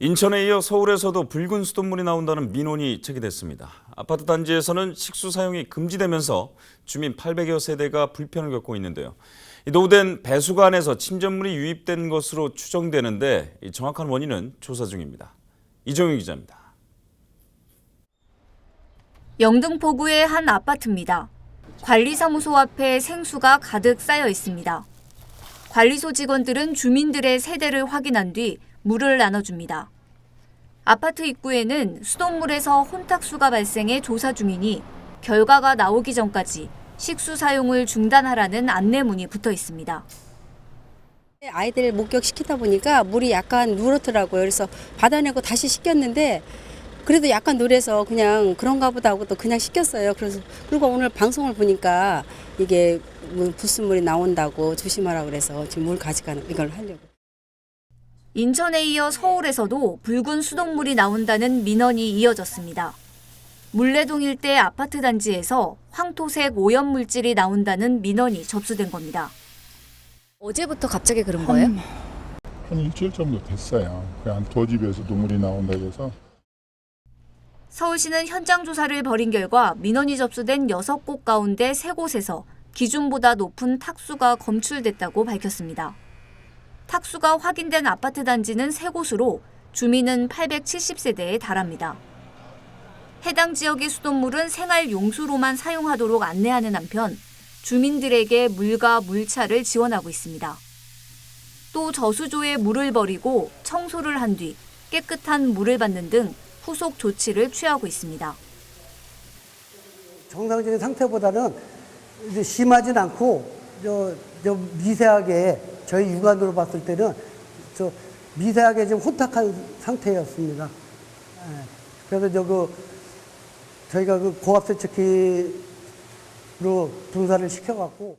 인천에 이어 서울에서도 붉은 수돗물이 나온다는 민원이 제기됐습니다. 아파트 단지에서는 식수 사용이 금지되면서 주민 800여 세대가 불편을 겪고 있는데요. 이 노후된 배수가 안에서 침전물이 유입된 것으로 추정되는데 이 정확한 원인은 조사 중입니다. 이정유 기자입니다. 영등포구의 한 아파트입니다. 관리사무소 앞에 생수가 가득 쌓여 있습니다. 관리소 직원들은 주민들의 세대를 확인한 뒤 물을 나눠줍니다. 아파트 입구에는 수돗물에서 혼탁수가 발생해 조사 중이니 결과가 나오기 전까지 식수 사용을 중단하라는 안내문이 붙어 있습니다. 아이들 목격시키다 보니까 물이 약간 누렇더라고요. 그래서 받아내고 다시 씻겼는데 그래도 약간 노래서 그냥 그런가 보다 하고 또 그냥 씻겼어요. 그래서 그리고 오늘 방송을 보니까 이게 뭐 부스물이 나온다고 조심하라 그래서 지금 물 가져가는 이걸 하려고. 인천에 이어 서울에서도 붉은 수돗물이 나온다는 민원이 이어졌습니다. 물레동 일대 아파트 단지에서 황토색 오염 물질이 나온다는 민원이 접수된 겁니다. 어제부터 갑자기 그런 거예요? 한 일주일 정도 됐어요. 그한 두 집에서 눈물이 나온다고 해서 서울시는 현장 조사를 벌인 결과 민원이 접수된 6곳 가운데 3곳에서 기준보다 높은 탁수가 검출됐다고 밝혔습니다. 탁수가 확인된 아파트 단지는 3곳으로 주민은 870세대에 달합니다. 해당 지역의 수돗물은 생활 용수로만 사용하도록 안내하는 한편 주민들에게 물과 물차를 지원하고 있습니다. 또 저수조에 물을 버리고 청소를 한 뒤 깨끗한 물을 받는 등 후속 조치를 취하고 있습니다. 정상적인 상태보다는 심하진 않고 저, 저 미세하게 저희 육안으로 봤을 때는 저 미세하게 좀 혼탁한 상태였습니다. 예. 그래서 저그 저희가 그 고압 세척기로 분사를 시켜갖고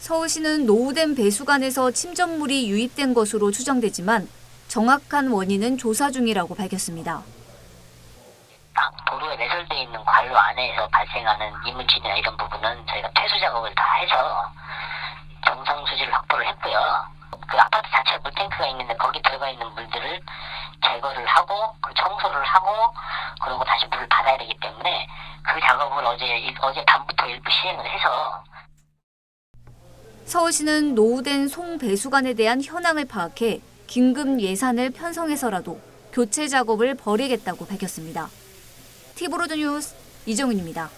서울시는 노후된 배수관에서 침전물이 유입된 것으로 추정되지만 정확한 원인은 조사 중이라고 밝혔습니다. 딱 도로에 매설되어 있는 관로 안에서 발생하는 이물질이나 이런 부분은 저희가 퇴수 작업을 다 해서 제거를 하고 그 청소를 하고 그리고 다시 물을 받아야 되기 때문에 그 작업을 어제 일- 어제 밤부터 일부 시행을 해서 서울시는 노후된 송 배수관에 대한 현황을 파악해 긴급 예산을 편성해서라도 교체 작업을 벌이겠다고 밝혔습니다. 티브로드 뉴스 이정윤입니다.